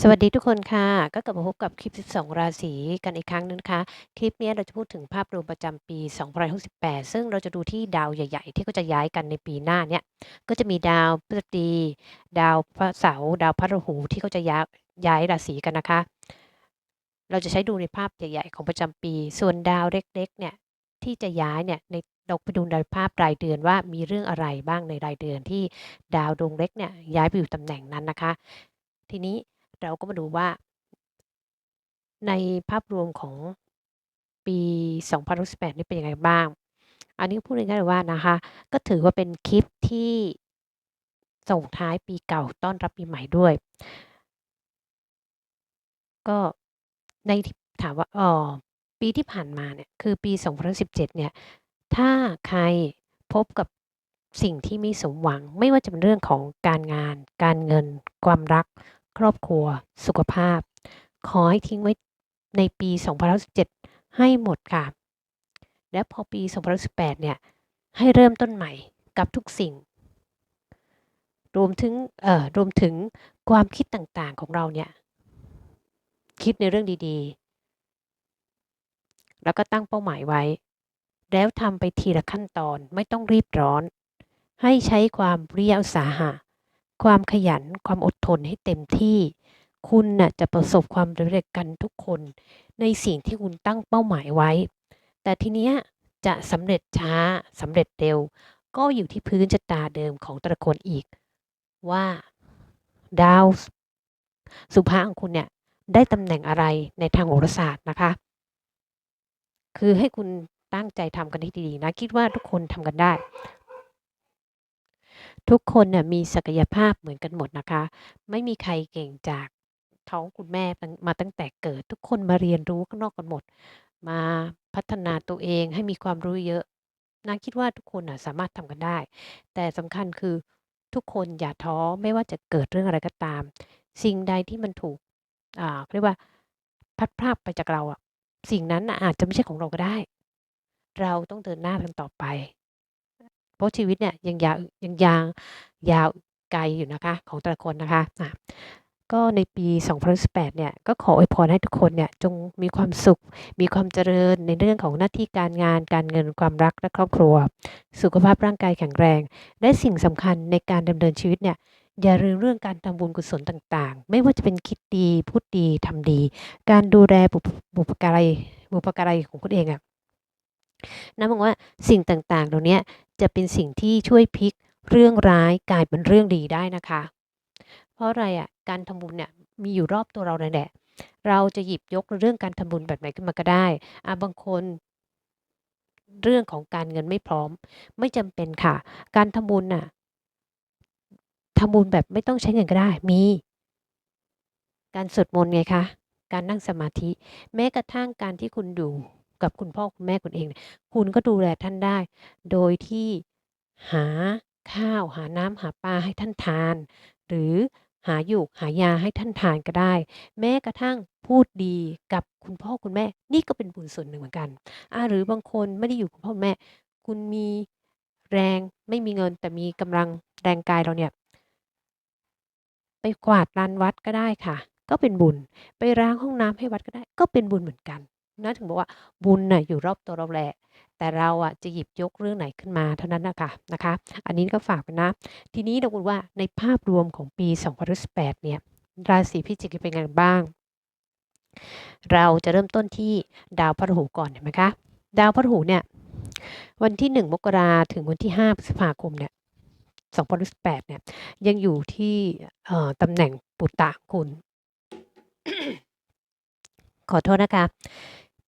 สวัสดีทุกคนค่ะ ก็กลับมาพบกับคลิป 12 ราศีกันอีกครั้งนึงนะคะ คลิปนี้เราจะพูดถึงภาพรวมประจำปี 2568 ซึ่งเราจะดูที่ดาวใหญ่ ๆ ที่ก็จะย้ายกันในปีหน้าเนี่ย ก็จะมีดาวพฤหัสดีดาวพระเสาร์ดาวพระราหูที่เขาจะย้ายย้ายราศีกันนะคะ เราจะใช้ดูในภาพใหญ่ๆ ของประจำปี ส่วนดาวเล็กๆ เนี่ยที่จะย้ายเนี่ยในเราไปดูในภาพรายเดือนว่ามีเรื่องอะไรบ้างในรายเดือนที่ดาวดวงเล็กเนี่ยย้ายไปอยู่ตำแหน่งนั้นนะคะ ทีนี้ เราก็มาดูว่า ในภาพรวมของปี 2018 นี่เป็นยังไงบ้าง อันนี้พูดง่ายๆเลยว่านะคะ ก็ถือว่าเป็นคลิปที่ส่งท้ายปีเก่าต้อนรับปีใหม่ด้วย ก็ในถามว่าอ่อปีที่ผ่านมาเนี่ย คือปี 2017 เนี่ย ถ้าใครพบกับสิ่งที่ไม่สมหวัง ไม่ว่าจะเป็นเรื่องของการงาน การเงิน ความรัก ครอบครัว สุขภาพ ขอให้ทิ้งไว้ในปี 2017 ให้หมดค่ะ แล้วพอปี 2018 เนี่ย ให้เริ่มต้นใหม่กับทุกสิ่ง รวมถึงเอ่อรวมถึงความคิดต่างๆของเราเนี่ย คิดในเรื่องดีๆ แล้วก็ตั้งเป้าหมายไว้ แล้วทำไปทีละขั้นตอนไม่ต้องรีบร้อน ให้ใช้ความวิริยะอุตสาหะ ความขยันความอดทนให้เต็มที่ คุณน่ะจะประสบความสำเร็จกันทุกคน ในสิ่งที่คุณตั้งเป้าหมายไว้ แต่ทีเนี้ยจะสำเร็จช้าสำเร็จเร็ว ก็อยู่ที่พื้นชะตาเดิมของแต่ละคนอีก ว่าดาวสุภาของคุณเนี่ยได้ตำแหน่งอะไรในทางโหราศาสตร์นะคะ คือให้คุณตั้งใจทำกันให้ดีๆนะ คิดว่าทุกคนทำกันได้ ทุกคนน่ะมีศักยภาพเหมือนกันหมดนะคะ ไม่มีใครเก่งจากท้องคุณแม่ตั้งมาตั้งแต่เกิด ทุกคนมาเรียนรู้ข้างนอกกันหมด มาพัฒนาตัวเองให้มีความรู้เยอะ นาคิดว่าทุกคนน่ะสามารถทำกันได้ แต่สำคัญคือทุกคนอย่าท้อ ไม่ว่าจะเกิดเรื่องอะไรก็ตาม สิ่งใดที่มันถูก อ่าเขาเรียกว่า พัดพรากไปจากเราอะ สิ่งนั้นน่ะอาจจะไม่ใช่ของเราก็ได้ เราต้องเดินหน้ากันต่อไป ราะชีวิตเนี่ยยังยาวยังยางยาวไกลอยู่นะคะของแต่ละคนนะคะอะก็ในปี 2018 เนี่ย ก็ขออวยพรให้ทุกคนเนี่ย จงมีความสุข มีความเจริญในเรื่องของหน้าที่การงาน การเงิน ความรัก และครอบครัว สุขภาพร่างกายแข็งแรง และสิ่งสำคัญในการดำเนินชีวิตเนี่ย อย่าลืมเรื่องการทำบุญกุศลต่างๆ ไม่ว่าจะเป็นคิดดี พูดดี ทำดี การดูแลบุพบุพการีบุพการีของคุณเองอะนะมองว่าสิ่งต่างๆ เหล่าเนี้ย จะเป็นสิ่งที่ช่วยพลิกเรื่องร้ายกลายเป็นเรื่องดีได้นะคะ เพราะอะไรอะการทำบุญเนี่ยมีอยู่รอบตัวเราเลยแหละ เราจะหยิบยกเรื่องการทำบุญแบบไหนขึ้นมาก็ได้อ่าบางคนเรื่องของการเงินไม่พร้อม ไม่จำเป็นค่ะ การทำบุญน่ะทำบุญแบบไม่ต้องใช้เงินก็ได้มี การสวดมนต์ไงคะ การนั่งสมาธิ แม้กระทั่งการที่คุณอยู่ กับคุณพ่อคุณแม่คุณเองเนี่ยคุณก็ดูแลท่านได้ โดยที่หาข้าวหาน้ำหาปลาให้ท่านทาน หรือหาหยูกหายาให้ท่านทานก็ได้ แม้กระทั่งพูดดีกับคุณพ่อคุณแม่ นี่ก็เป็นบุญส่วนหนึ่งเหมือนกันอ่าหรือบางคนไม่ได้อยู่กับพ่อแม่ คุณมีแรงไม่มีเงินแต่มีกำลังแรงกายเราเนี่ย ไปกวาดลานวัดก็ได้ค่ะ ก็เป็นบุญ ไปล้างห้องน้ำให้วัดก็ได้ ก็เป็นบุญเหมือนกัน นะถึงบอกว่าบุญน่ะอยู่รอบตัวเราแหละ แต่เราอะจะหยิบยกเรื่องไหนขึ้นมาเท่านั้นนะคะนะคะ อันนี้ก็ฝากไปนะ ทีนี้เราดูว่าในภาพรวมของปี2018เนี่ย ราศีพิจิกเป็นไงบ้าง เราจะเริ่มต้นที่ดาวพฤหัสก่อนเห็นไหมคะ ดาวพฤหัสเนี่ยวันที่ 1 มกราถึงวันที่ 5 พฤษภาคมเนี่ย2018เนี่ย ยังอยู่ที่ตำแหน่งปุตตะคุณ ขอโทษนะคะ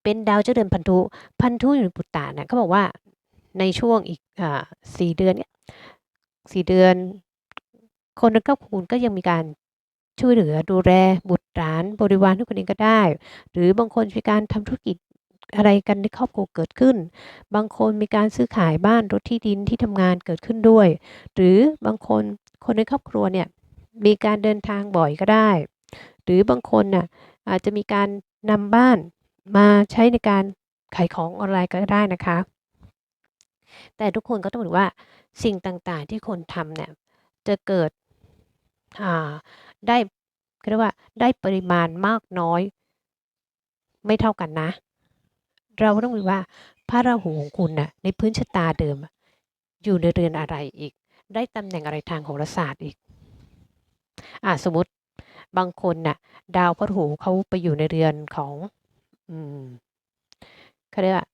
เป็นดาวเจ้าเดือนพันธุ พันธุอยู่ในปุตตะนี่ยเขาบอกว่าในช่วงอีกสี่เดือนเนี่ยสี่เดือน คนในครอบครัวก็ยังมีการช่วยเหลือดูแลบุตรหลานบริวารทุกคนเองก็ได้ หรือบางคนมีการทำธุรกิจอะไรกันในครอบครัวเกิดขึ้น บางคนมีการซื้อขายบ้านรถที่ดินที่ทำงานเกิดขึ้นด้วย หรือบางคนคนในครอบครัวเนี่ยมีการเดินทางบ่อยก็ได้ หรือบางคนน่ะอาจจะมีการนำบ้าน มาใช้ในการขายของออนไลน์ก็ได้นะคะ แต่ทุกคนก็ต้องรู้ว่าสิ่งต่างๆที่คนทำเนี่ยจะเกิดได้เรียกว่าได้ปริมาณมากน้อย ไม่เท่ากันนะ เราต้องดูว่าพระราหูของคุณน่ะในพื้นชะตาเดิม อยู่ในเรือนอะไรอีก ได้ตำแหน่งอะไรทางโหราศาสตร์อีกอ่าสมมติบางคนน่ะดาวพระหูเขาไปอยู่ในเรือนของ อืมเขาเรียกว่า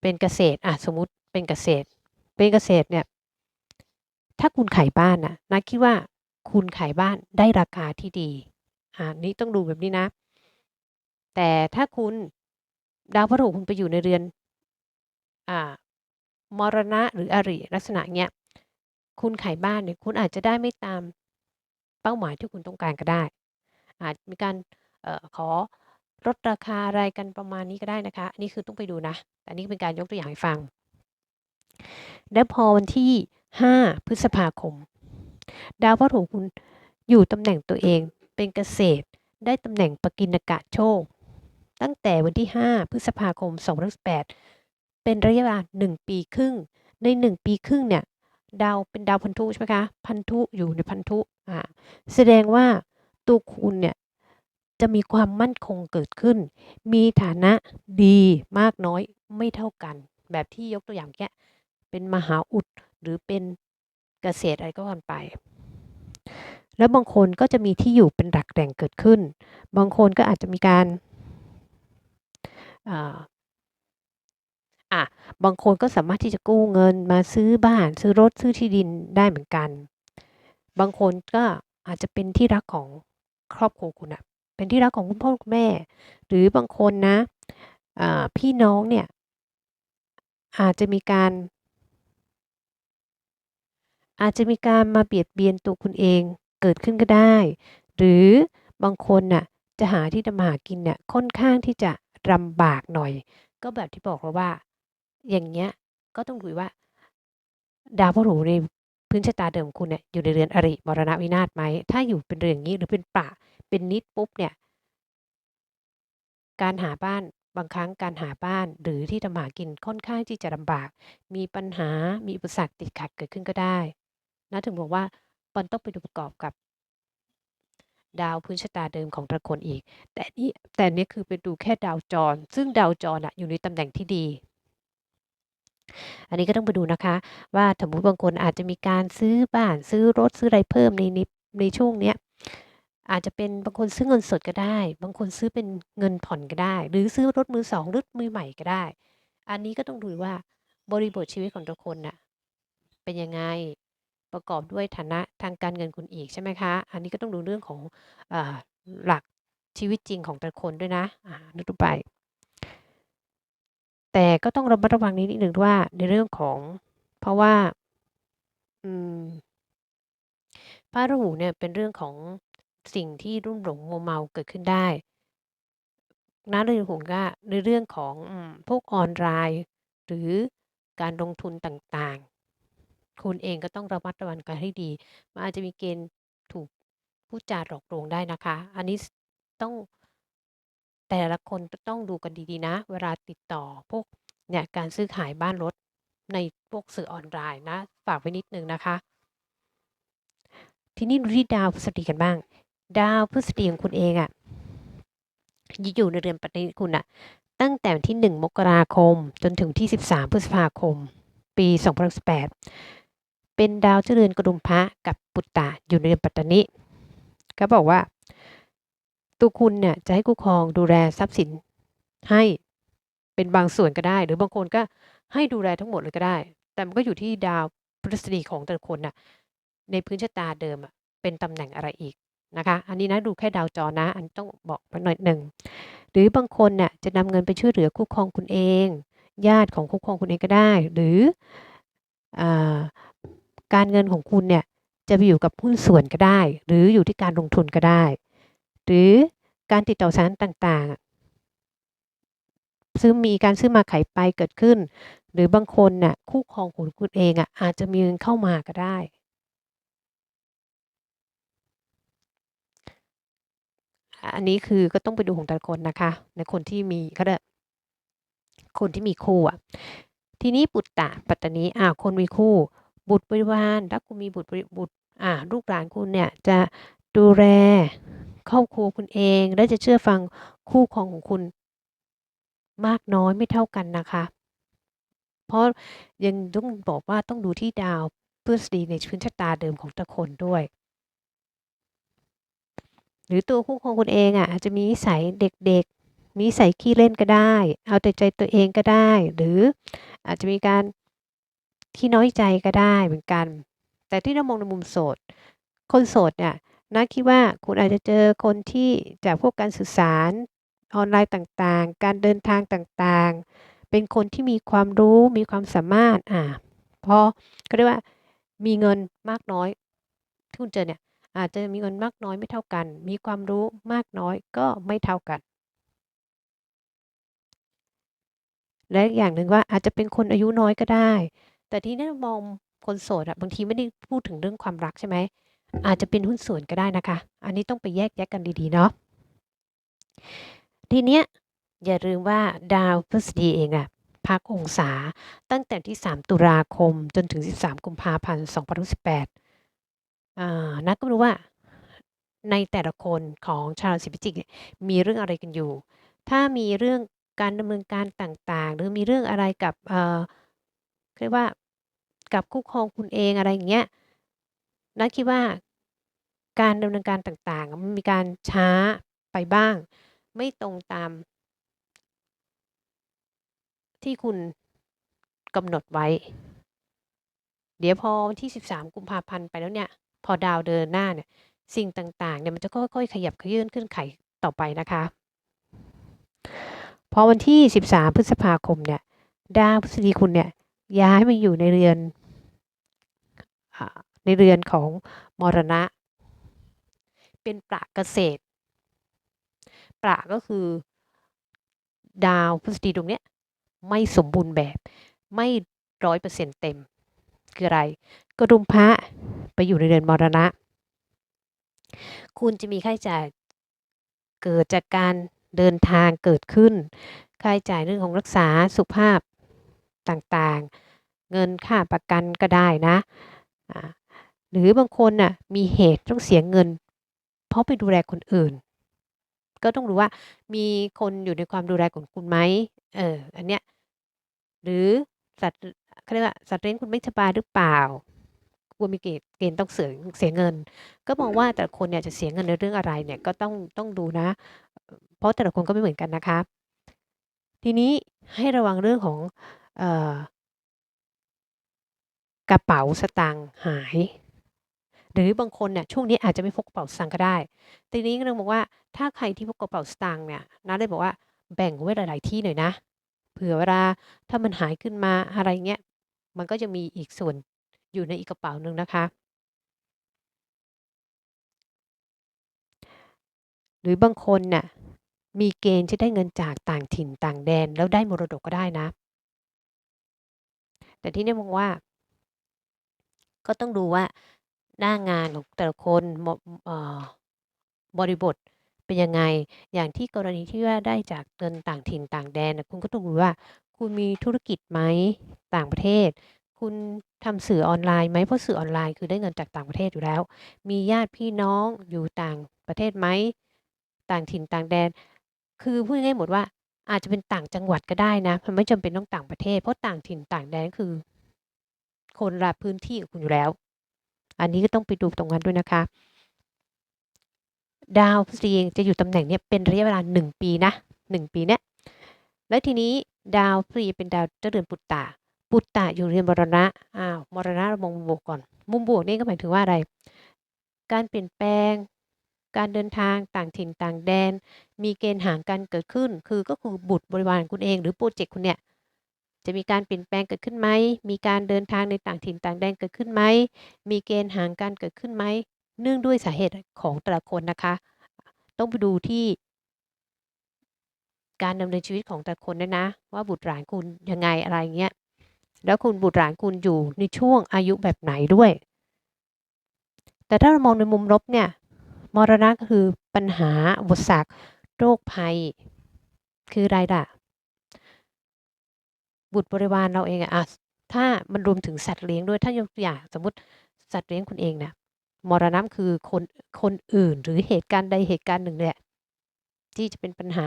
เป็นเกษตรอะสมมติเป็นเกษตร เป็นเกษตรเนี่ย ถ้าคุณขายบ้านน่ะนักคิดว่าคุณขายบ้านได้ราคาที่ดีอ่านี่ต้องดูแบบนี้นะ แต่ถ้าคุณดาวพฤหัสคุณไปอยู่ในเรือน อ่ามรณะหรืออริลักษณะเนี้ยคุณขายบ้านเนี่ยคุณอาจจะได้ไม่ตามเป้าหมายที่คุณต้องการก็ได้ อาจมีการเอ่อขอ ลดราคาอะไรกันประมาณนี้ก็ได้นะคะ อันนี้คือต้องไปดูนะ แต่นี่เป็นการยกตัวอย่างให้ฟัง และพอวันที่ 5 พฤษภาคม ดาวพฤหัสคุณอยู่ตำแหน่งตัวเอง เป็นเกษตร ได้ตำแหน่งปกินกะโชค ตั้งแต่วันที่ 5 พฤษภาคม 2018 เป็นระยะเวลา 1 ปีครึ่ง ใน 1 ปีครึ่งเนี่ย ดาวเป็นดาวพันธุใช่ไหมคะ พันธุอยู่ในพันธุอ่า แสดงว่าตัวคุณเนี่ย จะมีความมั่นคงเกิดขึ้น มีฐานะดีมากน้อยไม่เท่ากัน แบบที่ยกตัวอย่างแค่เป็นมหาอุดหรือเป็นเกษตรอะไรก็ว่าไป แล้วบางคนก็จะมีที่อยู่เป็นหลักแหล่งเกิดขึ้น บางคนก็อาจจะมีการอะบางคนก็สามารถที่จะกู้เงินมาซื้อบ้าน ซื้อรถซื้อที่ดินได้เหมือนกัน บางคนก็อาจจะเป็นที่รักของครอบครัวคุณอะ เป็นที่รักของคุณพ่อคุณแม่ หรือบางคนนะพี่น้องเนี่ยอาจจะมีการ อาจจะมีการมาเบียดเบียนตัวคุณเองเกิดขึ้นก็ได้ หรือบางคนน่ะจะหาที่ทำมาหากินเนี่ยค่อนข้างที่จะลำบากหน่อย ก็แบบที่บอกแล้วว่า อย่างเงี้ยก็ต้องดูว่า ดาวพหัสในพื้นชะตาเดิมคุณเนี่ยอยู่ในเรือนอริมรณะวินาศไหม ถ้าอยู่เป็นเรือนอย่างนี้หรือเป็นปะ เป็นนิดปุ๊บเนี่ย การหาบ้านบางครั้งการหาบ้านหรือที่ทำหากินค่อนข้างที่จะลำบาก มีปัญหามีอุปสรรคติดขัดเกิดขึ้นก็ได้นะถึงบอกว่ามันต้องไปดูประกอบกับ ดาวพื้นชะตาเดิมของต่ละคนอีก แต่นี่แต่นี่คือไปดูแค่ดาวจร ซึ่งดาวจรอะอยู่ในตำแหน่งที่ดี อันนี้ก็ต้องไปดูนะคะ ว่าสมมติบางคนอาจจะมีการซื้อบ้านซื้อรถซื้ออะไรเพิ่มในในในช่วงเนี้ย อาจจะเป็นบางคนซื้อเงินสดก็ได้ บางคนซื้อเป็นเงินผ่อนก็ได้ หรือซื้อรถมือสองรถมือใหม่ก็ได้ อันนี้ก็ต้องดูว่าบริบทชีวิตของแต่คนน่ะเป็นยังไงประกอบด้วยฐานะทางการเงินคุณอีกใช่ไหมคะ อันนี้ก็ต้องดูเรื่องของอหลักชีวิตจริงของแต่ละคนด้วยนะนึกดูไป แต่ก็ต้องระมัดระวังนิดหนึ่งว่าในเรื่องของ เพราะว่าอืมพระราหูเนี่ยเป็นเรื่องของ สิ่งที่รุ่มหลงมัวเมาเกิดขึ้นได้นะเรื่องของก็ในเรื่องของพวกออนไลน์หรือการลงทุนต่างๆ คุณเองก็ต้องระมัดระวังกันให้ดีมันอาจจะมีเกณฑ์ถูกผู้จาหลอกลวงได้นะคะ อันนี้ต้องแต่ละคนต้องดูกันดีๆนะ เวลาติดต่อพวกเนี่ยการซื้อขายบ้านรถในพวกสื่อออนไลน์นะ ฝากไว้นิดนึงนะคะ ทีนี้ดูที่ดาวพฤษฎีกันบ้าง ดาวพฤษฎีของคุณเองอะอยู่ในเรือนปฏิคุณอะตั้งแต่วันที่ 1 มกราคม จนถึงที่ 13 พฤษภาคม ปี 2018 เป็นดาวเจริญกระดุมพระกับปุตตะอยู่ในเรือนปัตตานิก็บอกว่า ตัวคุณเนี่ยจะให้คู่ครองดูแลทรัพย์สินให้เป็นบางส่วนก็ได้ หรือบางคนก็ให้ดูแลทั้งหมดเลยก็ได้ แต่มันก็อยู่ที่ดาวพฤษฎีของแต่ละคนน่ะในพื้นชะตาเดิมอะเป็นตำแหน่งอะไรอีก นะคะ อันนี้นะดูแค่ดาวจรนะ อันต้องบอกไปหน่อยหนึ่ง หรือบางคนน่ะจะนำเงินไปช่วยเหลือคู่ครองคุณเอง ญาติของคู่ครองคุณเองก็ได้ หรืออการเงินของคุณเนี่ยจะไปอยู่กับหุ้นส่วนก็ได้ หรืออยู่ที่การลงทุนก็ได้ หรือการติดต่อสารต่างๆซื้อมีการซื้อมาขายไปเกิดขึ้น หรือบางคนน่ะคู่ครองของคุณเองอะอาจจะมีเงินเข้ามาก็ได้ อันนี้คือก็ต้องไปดูของแต่ละคนนะคะ ในคนที่มีเขาเรียกคนที่มีคู่อะ ทีนี้บุตรตะ ปัตตานีอ่าคนมีคู่ บุตรบริวารถ้าคุณมีบุตรบริบุตรอ่าลูกหลานคุณเนี่ยจะดูแลครอบครัวคุณเอง และจะเชื่อฟังคู่ครองของคุณ มากน้อยไม่เท่ากันนะคะ เพราะยังต้องบอกว่าต้องดูที่ดาวพฤหัสบดีในพื้นชะตาเดิมของแต่ละคนด้วย หรือตัวคู่ครองคุณเองอะอาจจะมีนิสัยเด็กๆ มีนิสัยขี้เล่นก็ได้ เอาแต่ใจตัวเองก็ได้ หรืออาจจะมีการขี้น้อยใจก็ได้เหมือนกัน แต่ที่เรามองในมุมโสด คนโสดเนี่ยนะคิดว่าคุณอาจจะเจอคนที่จากพวกการสื่อสารออนไลน์ต่างๆ การเดินทางต่างๆ เป็นคนที่มีความรู้มีความสามารถอ่าพอก็เรียกว่ามีเงินมากน้อยที่คุณเจอเนี่ย อาจจะมีเงินมากน้อยไม่เท่ากัน มีความรู้มากน้อยก็ไม่เท่ากัน และอีกอย่างหนึ่งว่าอาจจะเป็นคนอายุน้อยก็ได้ แต่ที่นี่มองคนโสดอะบางทีไม่ได้พูดถึงเรื่องความรักใช่ไหม อาจจะเป็นหุ้นส่วนก็ได้นะคะ อันนี้ต้องไปแยกแยะกันดีๆเนาะทีเนี้ยอย่าลืมว่าดาวพฤษฎีเองอะพักองศาตั้งแต่ที่ 3 ตุลาคมจนถึง 13 กุมภาพันธ์ 2018 อ่า นักก็รู้ว่า ในแต่ละคนของชาวราศีพิจิกเนี่ยมีเรื่องอะไรกันอยู่ ถ้ามีเรื่องการดำเนินการต่าง ๆ หรือมีเรื่องอะไรกับ เอ่อเรียกว่า กับคู่ครองคุณเองอะไรอย่างเงี้ย นักคิดว่า การดำเนินการต่าง ๆ มันมีการช้าไปบ้าง ไม่ตรงตาม ที่คุณกำหนดไว้ เดี๋ยวพอวันที่ 13 กุมภาพันธ์ไปแล้วเนี่ย พอดาวเดินหน้าเนี่ยสิ่งต่างๆเนี่ยมันจะค่อยๆ ขยับขยื่นขึ้นไขต่อไปนะคะ พอวันที่ 13 พฤษภาคมเนี่ยดาวพฤษฎีคุณเนี่ยย้ายมาอยู่ในเรือนในเรือนของมรณะ เป็นประเกษตร ประก็คือดาวพฤษฎีตรงเนี้ยไม่สมบูรณ์แบบไม่ร้อยเปอร์เซ็นต์เต็ม คืออะไร กระดุมพระไปอยู่ในเรือนมรณะ คุณจะมีค่าใช้จ่ายเกิดจากการเดินทางเกิดขึ้น ค่าใช้จ่ายเรื่องของรักษาสุขภาพต่างๆ เงินค่าประกันก็ได้นะ หรือบางคนน่ะมีเหตุต้องเสียเงิน เพราะไปดูแลคนอื่น ก็ต้องรู้ว่ามีคนอยู่ในความดูแลของคุณไหมเอออันเนี้ยหรือสัตว์เขาเรียกว่าสัตว์เลี้ยงคุณไม่สบายหรือเปล่า กลัวมีเกณฑ์เกณฑ์ต้องเสียเสียเงิน ก็มองว่าแต่ละคนเนี่ยจะเสียเงินในเรื่องอะไรเนี่ยก็ต้องต้องดูนะ เพราะแต่ละคนก็ไม่เหมือนกันนะคะ ทีนี้ให้ระวังเรื่องของเอ่อกระเป๋าสตางค์หาย หรือบางคนเนี่ยช่วงนี้อาจจะไม่พกกระเป๋าสตางค์ก็ได้ทีนี้ก็เลยบอกว่าถ้าใครที่พกกระเป๋าสตางค์เนี่ยนะได้บอกว่าแบ่งไว้หลาย ๆ ที่หน่อยนะ เผื่อเวลาถ้ามันหายขึ้นมาอะไรเงี้ยมันก็จะมีอีกส่วน อยู่ในอีกกระเป๋าหนึ่งนะคะ หรือบางคนน่ะมีเกณฑ์ที่ได้เงินจากต่างถิ่นต่างแดนแล้วได้มรดกก็ได้นะ แต่ที่นี่มองว่า ก็ต้องดูว่าหน้างานของแต่ละคนบริบทเป็นยังไง อย่างที่กรณีที่ว่าได้จากเงินต่างถิ่นต่างแดนคุณก็ต้องดูว่า คุณมีธุรกิจไหมต่างประเทศ คุณทำสื่อออนไลน์ไหมเพราะสื่อออนไลน์คือได้เงินจากต่างประเทศอยู่แล้ว มีญาติพี่น้องอยู่ต่างประเทศไหม ต่างถิ่นต่างแดน คือพูดง่ายๆหมดว่าอาจจะเป็นต่างจังหวัดก็ได้นะมันไม่จำเป็นต้องต่างประเทศ เพราะต่างถิ่นต่างแดนคือ คนละพื้นที่กับคุณอยู่แล้ว อันนี้ก็ต้องไปดูตรงนั้นด้วยนะคะ ดาวพฤษฎีจะอยู่ตำแหน่งนี้เป็นระยะเวลาหนึ่งปีนะหนึ่งปีเนี้ยและทีนี้ดาวพฤษฎีเป็นดาวเจ้าเรือนปุตตะ ปุตตะอยู่เรือนมรณะ อ้าว มรณะเรามองมุมบวกก่อน มุมบวกนี่ก็หมายถึงว่าอะไร การเปลี่ยนแปลง การเดินทางต่างถิ่นต่างแดน มีเกณฑ์ห่างกันเกิดขึ้น คือก็คือบุตรบริวารคุณเอง หรือโปรเจกต์คุณเนี่ย จะมีการเปลี่ยนแปลงเกิดขึ้นไหม มีการเดินทางในต่างถิ่นต่างแดนเกิดขึ้นไหม มีเกณฑ์ห่างกันเกิดขึ้นไหม เนื่องด้วยสาเหตุของแต่ละคนนะคะ ต้องไปดูที่การดำเนินชีวิตของแต่ละคนนะนะ ว่าบุตรหลานคุณยังไงอะไรเงี้ย แล้วคุณบุตรหลานคุณอยู่ในช่วงอายุแบบไหนด้วย แต่ถ้าเรามองในมุมลบเนี่ยมรณะก็คือปัญหาอุปสรรคโรคภัย คืออะไรล่ะ บุตรบริวารเราเองอะถ้ามันรวมถึงสัตว์เลี้ยงด้วย ถ้ายกตัวอย่างสมมติสัตว์เลี้ยงคุณเองเนี่ยมรณะคือคนคนอื่นหรือเหตุการณ์ใดเหตุการณ์หนึ่งเนี่ยที่จะเป็นปัญหา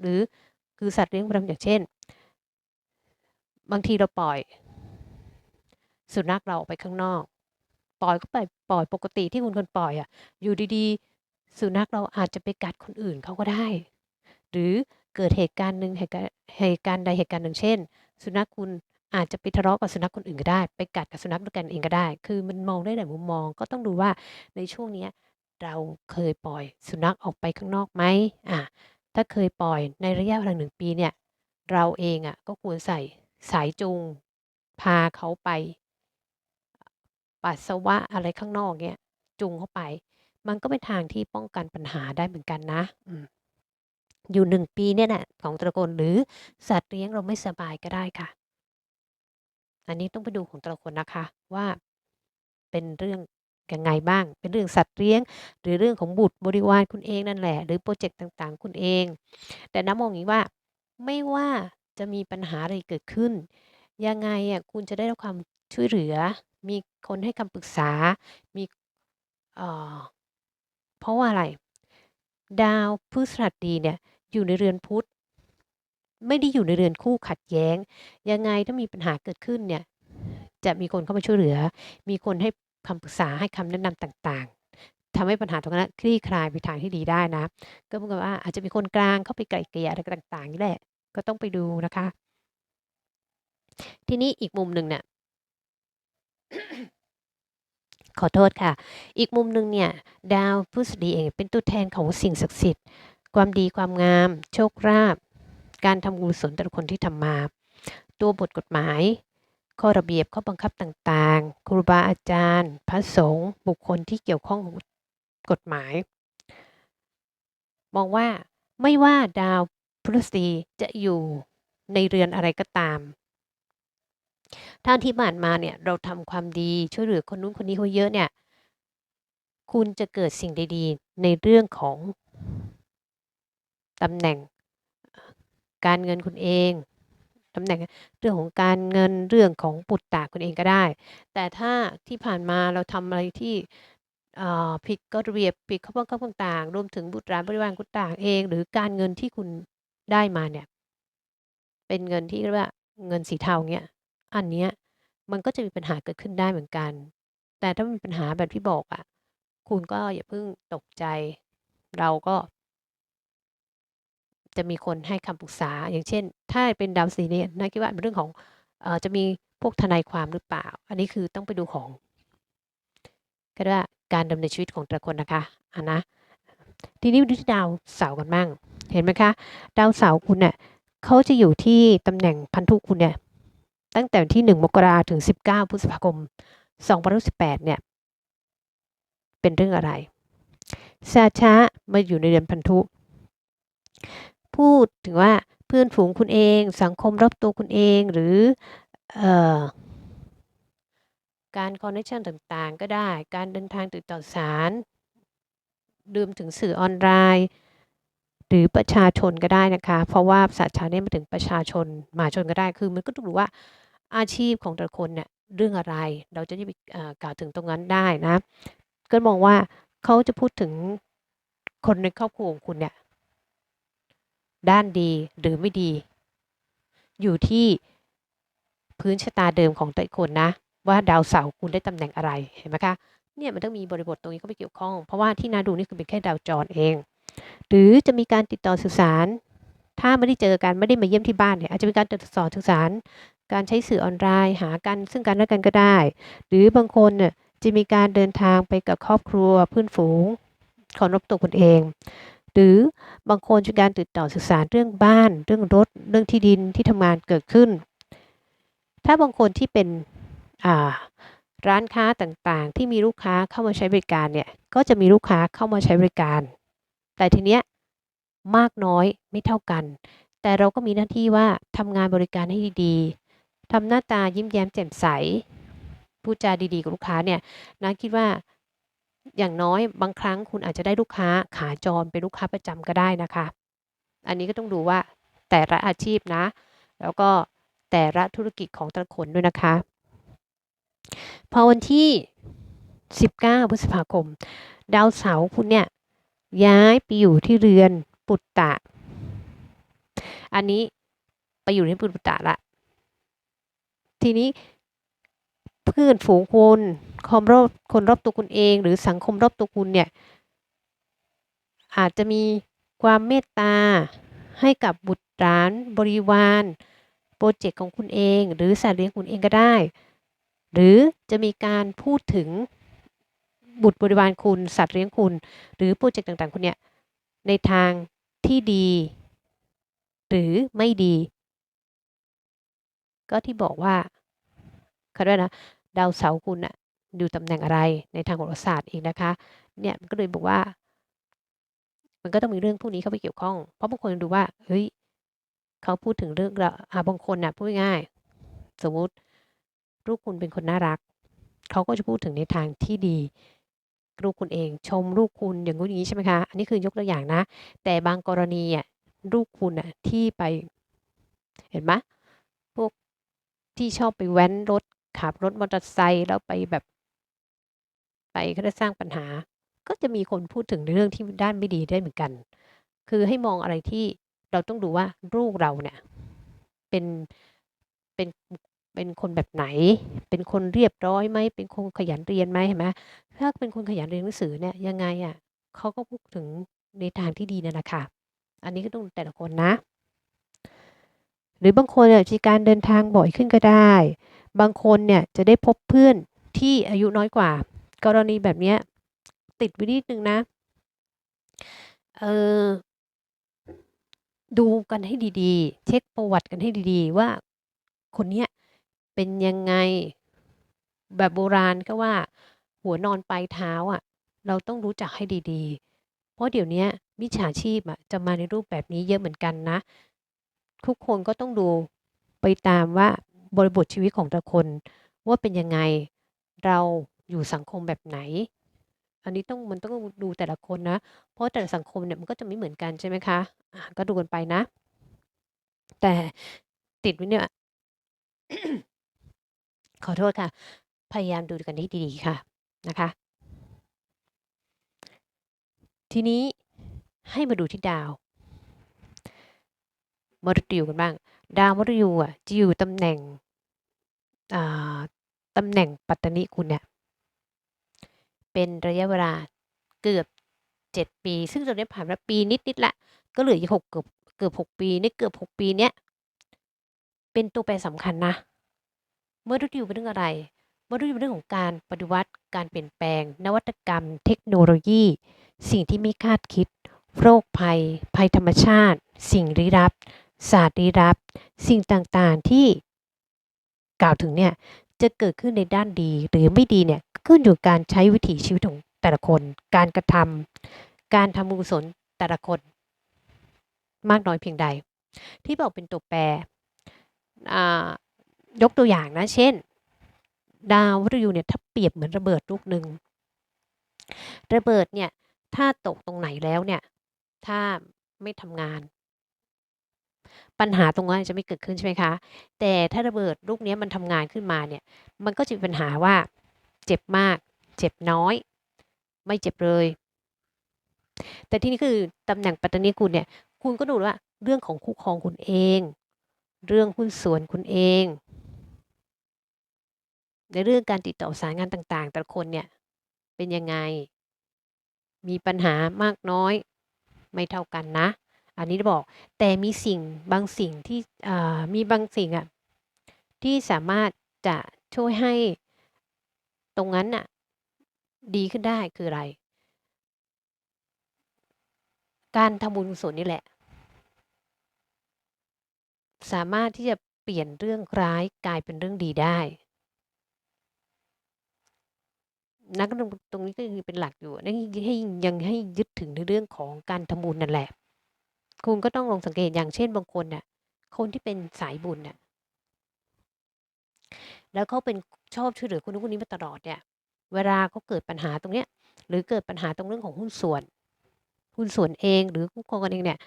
หรือคือสัตว์เลี้ยงประจำอย่างเช่น บางทีเราปล่อย สุนัขเราออกไปข้างนอก ปล่อยก็ไปปล่อยปกติที่คุณคนปล่อยอะ อยู่ดีๆ สุนัขเราอาจจะไปกัดคนอื่นเขาก็ได้ หรือเกิดเหตุการณ์หนึ่งเหตุการณ์เหตุการณ์ใดเหตุการณ์หนึ่งเช่น สุนัขคุณอาจจะไปทะเลาะกับสุนัขคนอื่นก็ได้ ไปกัดกับสุนัขด้วยกันเองก็ได้ คือมันมองได้หลายมุมมอง ก็ต้องดูว่าในช่วงเนี้ยเราเคยปล่อยสุนัขออกไปข้างนอกไหมอะถ้าเคยปล่อยในระยะเวลาหนึ่งปีเนี่ย เราเองอะก็ควรใส่ สายจูง พาเขาไป ปัสสาวะอะไรข้างนอกเนี่ย จูงเข้าไป มันก็เป็นทางที่ป้องกันปัญหาได้เหมือนกันนะอยู่หนึ่งปีเนี่ยนะของตระกูลหรือสัตว์เลี้ยงเราไม่สบายก็ได้ค่ะ อันนี้ต้องไปดูของต่ละคนนะคะว่าเป็นเรื่องยังไงบ้าง เป็นเรื่องสัตว์เลี้ยง หรือเรื่องของบุตรบริวารคุณเองนั่นแหละ หรือโปรเจกต์ต่างๆ คุณเอง แต่น้ำมองอย่างนี้ว่าไม่ว่า จะมีปัญหาอะไรเกิดขึ้น ยังไงอะคุณจะได้รับความช่วยเหลือ มีคนให้คำปรึกษา มี เอ่อ เพราะว่าอะไร ดาวพฤษฎดีเนี่ย อยู่ในเรือนพุธ ไม่ได้อยู่ในเรือนคู่ขัดแย้ง ยังไงถ้ามีปัญหาเกิดขึ้นเนี่ย จะมีคนเข้ามาช่วยเหลือ มีคนให้คำปรึกษา ให้คำแนะนำต่างๆทำให้ปัญหาตรงนั้นคลี่คลายไปทางที่ดีได้นะ ก็เหมือนกับว่าอาจจะมีคนกลางเข้าไปไกล่เกลี่ยอะไรต่างๆนี่แหละ ก็ต้องไปดูนะคะ ทีนี้อีกมุมหนึ่งเนี่ยขอโทษค่ะ อีกมุมหนึ่งเนี่ย ดาวพฤษฎีเองเป็นตัวแทนของสิ่งศักดิ์สิทธิ์ ความดีความงาม โชคลาภการทำกุศลแต่ละคนที่ทำมา ตัวบทกฎหมาย ข้อระเบียบข้อบังคับต่างๆ ครูบาอาจารย์ พระสงฆ์บุคคลที่เกี่ยวข้องกับกฎหมาย มองว่าไม่ว่าดาว พฤษฎีจะอยู่ในเรือนอะไรก็ตามท่านที่ผ่านมาเนี่ยเราทำความดีช่วยเหลือคนนู้นคนนี้เขาเยอะเนี่ย คุณจะเกิดสิ่งดีๆ ในเรื่องของตำแหน่งการเงินคุณเองตำแหน่งเรื่องของการเงินเรื่องของปุตตะคุณเองก็ได้ แต่ถ้าที่ผ่านมาเราทำอะไรที่ผิดกฎระเบียบผิดข้อบังคับต่างๆรวมถึงบุตรหลานบริวารคุณต่างเอง หรือการเงินที่คุณ ได้มาเนี่ย เป็นเงินที่เรียกว่าเงินสีเทาเนี่ยอันเนี้ยมันก็จะมีปัญหาเกิดขึ้นได้เหมือนกัน แต่ถ้ามีปัญหาแบบที่บอกอะ่ะ คุณก็อย่าเพิ่งตกใจ เราก็ จะมีคนให้คำปรึกษา อย่างเช่น ถ้าเป็นดาวสีเนี่ยน่าคิดว่าเป็นเรื่องของเออจะมีพวกทนายความหรือเปล่า อันนี้คือต้องไปดูของ ก็ว่าการดำเนินชีวิตของแต่ละคนนะคะอันนะ ทีนี้ดูที่ดาวเสาร์กันบ้าง เห็นไหมคะ ดาวเสาร์คุณเนี่ยเขาจะอยู่ที่ตำแหน่งพันธุคุณเนี่ยตั้งแต่ที่1มกราถึง19พฤษภาคม2018เนี่ย เป็นเรื่องอะไรซาช้ามาอยู่ในเดือนพันธุ พูดถึงว่าเพื่อนฝูงคุณเอง สังคมรอบตัวคุณเองหรืออการคอนเนคชันต่างๆ ก็ได้ การเดินทางติดต่อสาร ดื่มถึงสื่อออนไลน์ หรือประชาชนก็ได้นะคะ เพราะว่าสัตว์ชาเนี่ยมาถึงประชาชนมาชนก็ได้ คือมันก็ต้องรู้ว่าอาชีพของแต่ละคนเนี่ยเรื่องอะไร เราจะได้ไปกล่าวถึงตรงนั้นได้นะ ก็มองว่าเขาจะพูดถึงคนในครอบครัวของคุณเนี่ยด้านดีหรือไม่ดี อยู่ที่พื้นชะตาเดิมของแต่คนนะ ว่าดาวเสาร์คุณได้ตำแหน่งอะไรเห็นไหมคะ เนี่ยมันต้องมีบริบทตรงนี้เข้าไปเกี่ยวข้อง เพราะว่าที่นาดูนี่คือเป็นแค่ดาวจรเอง หรือจะมีการติดต่อสื่อสาร ถ้าไม่ได้เจอกันไม่ได้มาเยี่ยมที่บ้านเนี่ยอาจจะมีการติดต่อสื่อสาร การใช้สื่อออนไลน์หากันซึ่งกันและกันก็ได้ หรือบางคนเนี่ยจะมีการเดินทางไปกับครอบครัวเพื่อนฝูงคนรบตัวคนเอง หรือบางคนจะการติดต่อสื่อสารเรื่องบ้าน เรื่องรถ เรื่องที่ดินที่ทำงานเกิดขึ้น ถ้าบางคนที่เป็น ร้านค้าต่างๆ ที่มีลูกค้าเข้ามาใช้บริการเนี่ย ก็จะมีลูกค้าเข้ามาใช้บริการ แต่ทีเนี้ยมากน้อยไม่เท่ากัน แต่เราก็มีหน้าที่ว่าทำงานบริการให้ดีๆทำหน้าตายิ้มแย้มแจ่มใสพูดจาดีๆ กับลูกค้าเนี่ยนะคิดว่าอย่างน้อยบางครั้งคุณอาจจะได้ลูกค้าขาจรเป็นลูกค้าประจำก็ได้นะคะ อันนี้ก็ต้องดูว่าแต่ละอาชีพนะ แล้วก็แต่ละธุรกิจของแต่ละคนด้วยนะคะ พอวันที่ 19 พฤษภาคม ดาวเสาร์คุณเนี่ย ย้ายไปอยู่ที่เรือนปุตตะ อันนี้ไปอยู่ในปุตตะละ ทีนี้เพื่อนฝูงคุณความรอบคนรอบตัวคุณเอง หรือสังคมรอบตัวคุณเนี่ย อาจจะมีความเมตตาให้กับบุตรหลานบริวาร โปรเจกต์ของคุณเอง หรือสัตว์เลี้ยงคุณเองก็ได้ หรือจะมีการพูดถึงบุตรบริวารคุณ สัตว์เลี้ยงคุณ หรือโปรเจกต์ต่างๆ คุณเนี่ย ในทางที่ดี หรือไม่ดี ก็ที่บอกว่าเขาเรียกนะดาวเสาคุณอะอยู่ตำแหน่งอะไรในทางโหราศาสตร์เองนะคะ เนี่ยมันก็เลยบอกว่า มันก็ต้องมีเรื่องพวกนี้เข้าไปเกี่ยวข้อง เพราะบางคนดูว่าเฮ้ยเขาพูดถึงเรื่องละอ่าบางคนน่ะพูดง่าย สมมติ ลูกคุณเป็นคนน่ารัก เขาก็จะพูดถึงในทางที่ดี ลูกคุณเอง ชมลูกคุณอย่างงู้นอย่างนี้ใช่ไหมคะ อันนี้คือยกตัวอย่างนะ แต่บางกรณีอะลูกคุณอะที่ไป เห็นไหมพวกที่ชอบไปแว้นรถขับรถมอเตอร์ไซค์แล้วไปแบบ ไปก็จะสร้างปัญหา ก็จะมีคนพูดถึงในเรื่องที่ด้านไม่ดีได้เหมือนกัน คือให้มองอะไรที่เราต้องดูว่าลูกเราเนี่ย เป็นเป็น เป็นคนแบบไหน เป็นคนเรียบร้อยไหม เป็นคนขยันเรียนไหมเห็นไหมถ้าเป็นคนขยันเรียนหนังสือเนี่ยยังไงอะเขาก็พูดถึงในทางที่ดีนั่นแหละค่ะ อันนี้ก็ต้องแต่ละคนนะ หรือบางคนเนี่ยมีการเดินทางบ่อยขึ้นก็ได้ บางคนเนี่ยจะได้พบเพื่อนที่อายุน้อยกว่า กรณีแบบเนี้ยติดไว้นิดนึงนะ เออดูกันให้ดีๆ เช็คประวัติกันให้ดีๆ ว่าคนเนี้ย เป็นยังไง แบบโบราณก็ว่า หัวนอนปลายเท้าอะ เราต้องรู้จักให้ดีๆ เพราะเดี๋ยวนี้มิจฉาชีพอะจะมาในรูปแบบนี้เยอะเหมือนกันนะ ทุกคนก็ต้องดูไปตามว่าบริบทชีวิตของแต่ละคนว่าเป็นยังไงเราอยู่สังคมแบบไหน อันนี้ต้องมันต้องดูแต่ละคนนะ เพราะแต่ละสังคมเนี่ยมันก็จะไม่เหมือนกันใช่ไหมคะอะก็ดูกันไปนะ แต่ติดไว้เนี่ย ขอโทษค่ะ พยายามดูกันให้ดีๆค่ะนะคะ ทีนี้ให้มาดูที่ดาวมฤตยูกันบ้าง ดาวมฤตยูอะจะอยู่ตำแหน่งตำแหน่งปัตตนิคุณเนี่ยเป็นระยะเวลาเกือบเจ็ดปี ซึ่งตอนนี้ผ่านมาปีนิดๆละ ก็เหลืออีกหกเกือบเกือบหกปีในเกือบหกปีเนี้ยเป็นตัวแปรสำคัญนะ เมื่อฤดูเป็นเรื่องอะไร เมื่อฤดูเป็นเรื่องของการปฏิวัติ การเปลี่ยนแปลง นวัตกรรม เทคโนโลยี สิ่งที่ไม่คาดคิด โรคภัย ภัยธรรมชาติ สิ่งลี้ลับ ศาสตร์ลี้ลับ สิ่งต่างๆที่กล่าวถึงเนี่ยจะเกิดขึ้นในด้านดี หรือไม่ดีเนี่ยขึ้นอยู่การใช้วิถีชีวิตของแต่ละคน การกระทำการทำบุญกุศลแต่ละคน มากน้อยเพียงใด ที่บอกเป็นตัวแปรอ่า ยกตัวอย่างนะ เช่น ดาวฤยูเนี่ยถ้าเปรียบเหมือนระเบิดลูกหนึ่งระเบิดเนี่ย ถ้าตกตรงไหนแล้วเนี่ย ถ้าไม่ทำงาน ปัญหาตรงนั้นจะไม่เกิดขึ้นใช่ไหมคะ แต่ถ้าระเบิดลูกนี้มันทำงานขึ้นมาเนี่ย มันก็จะมีปัญหาว่า เจ็บมาก เจ็บน้อย ไม่เจ็บเลย แต่ที่นี่คือตำแหน่งปัตตานีคุณเนี่ย คุณก็ดูว่าเรื่องของคู่ครองคุณเอง เรื่องหุ้นส่วนคุณเอง ในเรื่องการติดต่อสารงานต่างๆ แต่ละคนเนี่ยเป็นยังไง มีปัญหามากน้อยไม่เท่ากันนะ อันนี้บอกแต่มีสิ่งบางสิ่งที่มีบางสิ่งอะที่สามารถจะช่วยให้ตรงนั้นน่ะดีขึ้นได้คืออะไร การทำบุญกุศลนี่แหละ สามารถที่จะเปลี่ยนเรื่องร้ายกลายเป็นเรื่องดีได้ นักตรง ตรงนี้ก็คือเป็นหลักอยู่นั่นให้ยังให้ยึดถึงในเรื่องของการทำบุญนั่นแหละ คุณก็ต้องลองสังเกตอย่างเช่นบางคนน่ะ คนที่เป็นสายบุญน่ะ แล้วเขาเป็นชอบช่วยเหลือคนนู้นคนนี้มาตลอดเนี่ย เวลาเขาเกิดปัญหาตรงเนี้ย หรือเกิดปัญหาตรงเรื่องของหุ้นส่วน หุ้นส่วนเองหรือคู่ครองกันเองเนี่ย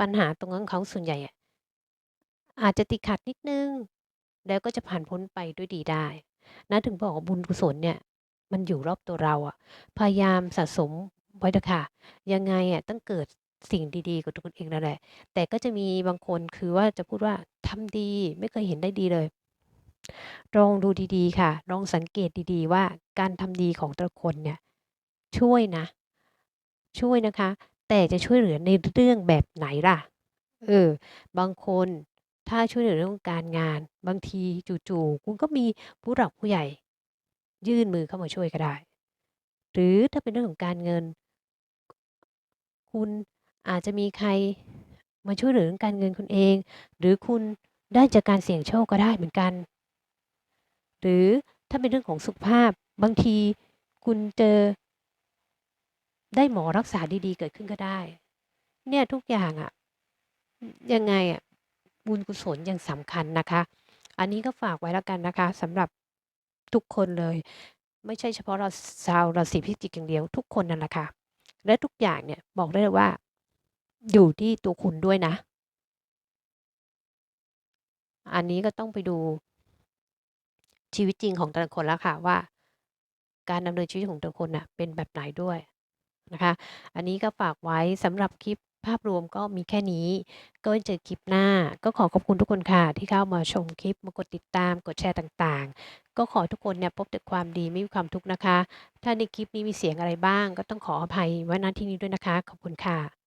ปัญหาตรงนั้นเขาส่วนใหญ่อะอาจจะติดขัดนิดนึง แล้วก็จะผ่านพ้นไปด้วยดีได้ นะถึงบอกว่าบุญกุศลเนี่ย มันอยู่รอบตัวเราอะพยายามสะสมไว้เถอะค่ะ ยังไงอะต้องเกิดสิ่งดีๆกับตัวคุณเองนั่นแหละ แต่ก็จะมีบางคนคือว่าจะพูดว่า"ทำดีไม่เคยเห็นได้ดีเลย"ลองดูดีๆ ค่ะ ลองสังเกตดีๆ ว่าการทำดีของแต่ละคนเนี่ย ช่วยนะ ช่วยนะคะ แต่จะช่วยเหลือในเรื่องแบบไหนล่ะ?เออ บางคน ถ้าช่วยเหลือเรื่องการงาน บางทีจู่ๆ คุณก็มีผู้หลักผู้ใหญ่ ยื่นมือเข้ามาช่วยก็ได้ หรือถ้าเป็นเรื่องของการเงิน คุณอาจจะมีใครมาช่วยเหลือเรื่องการเงินคุณเอง หรือคุณได้จากการเสี่ยงโชคก็ได้เหมือนกัน หรือถ้าเป็นเรื่องของสุขภาพ บางทีคุณเจอ ได้หมอรักษาดีๆ เกิดขึ้นก็ได้ เนี่ยทุกอย่างอะยังไงอะ บุญกุศลอยังสำคัญนะคะ อันนี้ก็ฝากไว้แล้วกันนะคะสำหรับทุกคนเลย ไม่ใช่เฉพาะเราชาวราศีพิจิกอย่างเดียวทุกคนนั่นแหละค่ะและทุกอย่างเนี่ยบอกได้เลยว่า อยู่ที่ตัวคุณด้วยนะ อันนี้ก็ต้องไปดูชีวิตจริงของแต่ละคนแล้วค่ะว่า การดำเนินชีวิตของแต่ละคนน่ะเป็นแบบไหนด้วยนะคะ อันนี้ก็ฝากไว้สำหรับคลิป ภาพรวมก็มีแค่นี้ ก็เจอคลิปหน้า ก็ขอขอบคุณทุกคนค่ะ ที่เข้ามาชมคลิป มากดติดตาม กดแชร์ต่างๆ ก็ขอทุกคนเนี่ยพบแต่ความดีไม่มีความทุกข์นะคะ ถ้าในคลิปนี้มีเสียงอะไรบ้าง ก็ต้องขออภัยไว้ณที่นี้ด้วยนะคะ ขอบคุณค่ะ